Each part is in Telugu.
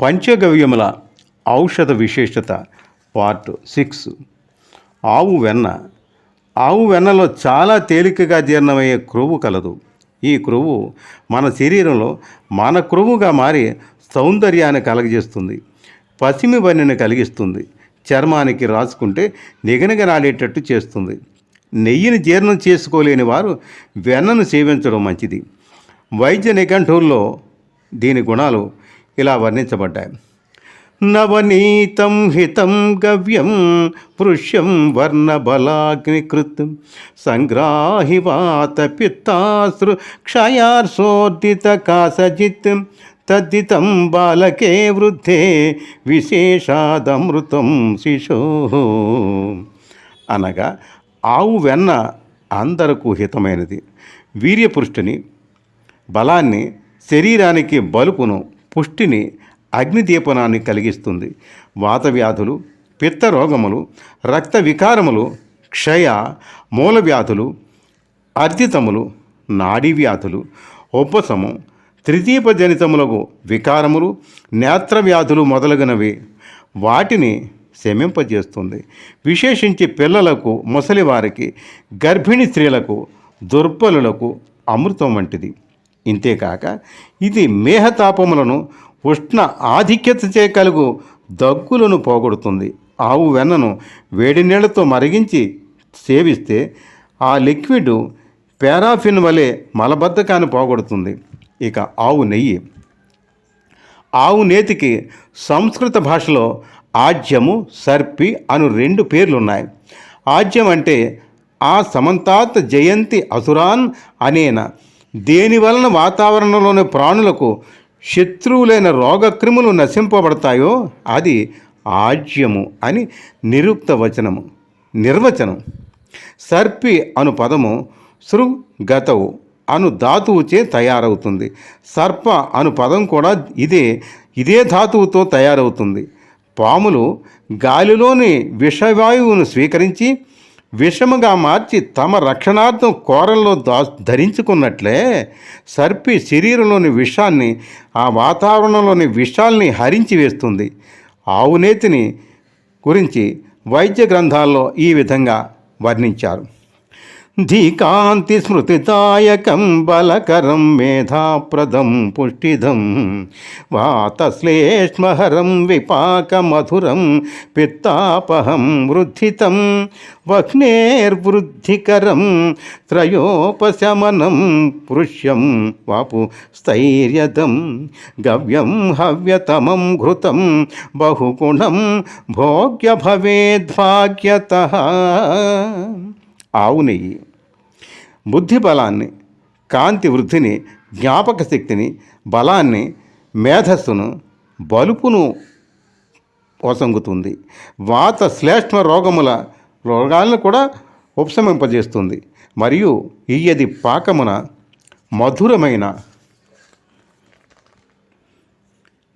పంచగవ్యముల ఔషధ విశేషత పార్ట్ సిక్స్. ఆవు వెన్న. ఆవు వెన్నలో చాలా తేలికగా జీర్ణమయ్యే క్రొవ్వు కలదు. ఈ క్రొవ్వు మన శరీరంలో మన క్రొవ్వుగా మారి సౌందర్యాన్ని కలగజేస్తుంది. పసిమి వన్నెని కలిగిస్తుంది. చర్మానికి రాసుకుంటే నిగనిగనాడేటట్టు చేస్తుంది. నెయ్యిని జీర్ణం చేసుకోలేని వారు వెన్నను సేవించడం మంచిది. వైద్య నిఘంటువుల్లో దీని గుణాలు ఇలా వర్ణించబడ్డాయి. నవనీతం హితం గవ్యం పృష్యం వర్ణబలాగ్నికృత్ సంగ్రాహివాత పిత్తాశ్రు క్షయార్సోర్దిత కాసజిత్ తద్దితం బాలకే వృద్ధే విశేషాదమృతం శిశో. అనగా ఆవు వెన్న అందరకు హితమైనది. వీర్యపురుష్టిని బలాన్ని శరీరానికి బలుపును పుష్టిని అగ్నిదీపనాన్ని కలిగిస్తుంది. వాత వ్యాధులు పిత్త రోగములు రక్త వికారములు క్షయ మూల వ్యాధులు అర్జితములు నాడీ వ్యాధులు ఉపశము త్రిదీపజనితములకు వికారములు నేత్ర వ్యాధులు మొదలగునవి వాటిని శమింపజేస్తుంది. విశేషించి పిల్లలకు ముసలివారికి గర్భిణీ స్త్రీలకు దుర్బలులకు అమృతం వంటిది. ఇంతేకాక ఇది మేహతాపములను ఉష్ణ ఆధిక్యతచే కలుగు దగ్గులను పోగొడుతుంది. ఆవు వెన్నను వేడి నీళ్ళతో మరిగించి సేవిస్తే ఆ లిక్విడ్ పారాఫిన్ వలె మలబద్ధకాన్ని పోగొడుతుంది. ఇక ఆవు నెయ్యి. ఆవు నేతికి సంస్కృత భాషలో ఆజ్యము సర్పి అను రెండు పేర్లు ఉన్నాయి ఆజ్యం అంటే ఆ సమంతాత్ జయంతి అసురాన్ అనేన దేని వలన వాతావరణంలోని ప్రాణులకు శత్రువులైన రోగక్రిములు నశింపబడతాయో అది ఆజ్యము అని నిరుక్త వచనము నిర్వచనం. సర్పి అను పదము సృగతవు అను ధాతువుచే తయారవుతుంది. సర్ప అను పదం కూడా ఇదే ఇదే ధాతువుతో తయారవుతుంది. పాములు గాలిలోని విషవాయువును స్వీకరించి విషముగా మార్చి తమ రక్షణార్థం కోరల్లో దా ధరించుకున్నట్లే సర్పి శరీరంలోని విషాన్ని ఆ వాతావరణంలోని విషాల్ని హరించి వేస్తుంది. ఆవునేతిని గురించి వైద్య గ్రంథాల్లో ఈ విధంగా వర్ణించారు. ధీకాంతి స్మృతిదాయకం బలకరం మేధాప్రదం పుష్టిదం వాతశ్లేష్మహరం విపాకమధురం పిత్తాపహం వృద్ధితం వహ్నేర్వృద్ధికరం త్రయోపశమనం పృష్యం వాపు స్థైర్యదం గవ్యం హవ్యతమం ఘృతం బహుగుణం భోగ్య భవేద్భాగ్యత ఆవు నెయ్యి బుద్ధి బలాన్ని కాంతి వృద్ధిని జ్ఞాపక శక్తిని బలాన్ని మేధస్సును బలుపును ఒసంగుతుంది వాత శ్లేష్మ రోగముల రోగాలను కూడా ఉపశమింపజేస్తుంది. మరియు ఈయది పాకమున మధురమైన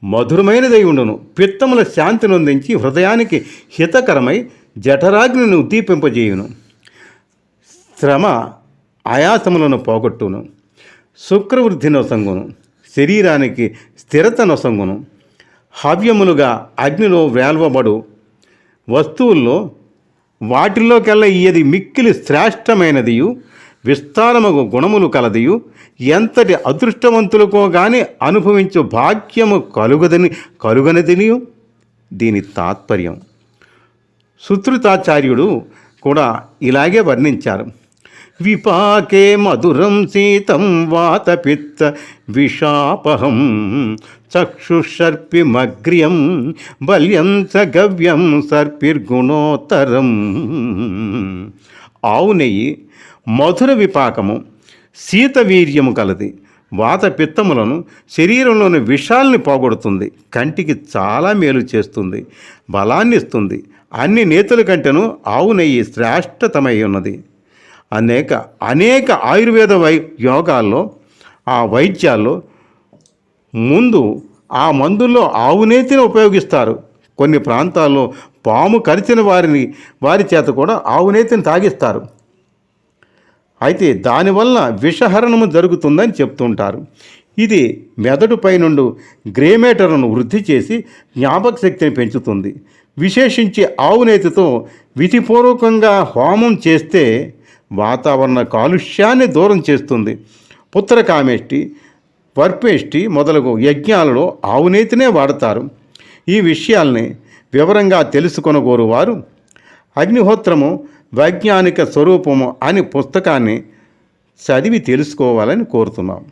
మధురమైనదై ఉండును. పిత్తముల శాంతి నొందించి హృదయానికి హితకరమై జఠరాగ్నిని ఉద్దీపింపజేయును. శ్రమ ఆయాసములను పోగొట్టును శుక్రవృద్ధి నొసంగును శరీరానికి స్థిరత నొసంగును హవ్యములుగా అగ్నిలో వేల్వబడు వస్తువుల్లో వాటిల్లోకెల్లా ఇయ్యది మిక్కిలి శ్రేష్టమైనదియు విస్తారముగు గుణములు కలదియు ఎంతటి అదృష్టవంతులకో గాని అనుభవించు భాగ్యము కలుగదని కలుగనిదినియు. దీని తాత్పర్యం. సుతృతాచార్యుడు కూడా ఇలాగే వర్ణించారు. విపాకే మధురం శీతం వాతపిత్త విషాపహం చక్షుషర్పిమగ్ర్యం బల్యం చ గవ్యం సర్పిర్గుణోత్తరం. ఆవు నెయ్యి మధుర విపాకము శీతవీర్యము కలది. వాత పిత్తములను శరీరంలోని విషాల్ని పోగొడుతుంది. కంటికి చాలా మేలు చేస్తుంది. బలాన్ని ఇస్తుంది అన్ని నేతల కంటేను ఆవు నెయ్యి శ్రేష్టతమై ఉన్నది అనేక అనేక ఆయుర్వేద వై యోగాల్లో ఆ వైద్యాల్లో ముందు ఆ మందుల్లో ఆవునేతిని ఉపయోగిస్తారు. కొన్ని ప్రాంతాల్లో పాము కరిచిన వారిని వారి చేత కూడా ఆవునేతిని తాగిస్తారు. అయితే దానివల్ల విషహరణము జరుగుతుందని చెప్తుంటారు. ఇది మెదడుపై నుండి గ్రేమేటర్ను వృద్ధి చేసి జ్ఞాపక శక్తిని పెంచుతుంది. విశేషించి ఆవునేతితో విధిపూర్వకంగా హోమం చేస్తే వాతావరణ కాలుష్యాన్ని దూరం చేస్తుంది. పుత్రకామేష్టి వర్పేష్టి మొదలగు యజ్ఞాలలో ఆవునేతినే వాడతారు. ఈ విషయాల్ని వివరంగా తెలుసుకొనగోరు వారు. అగ్నిహోత్రము వైజ్ఞానిక స్వరూపము అనే పుస్తకాన్ని చదివి తెలుసుకోవాలని కోరుతున్నాం.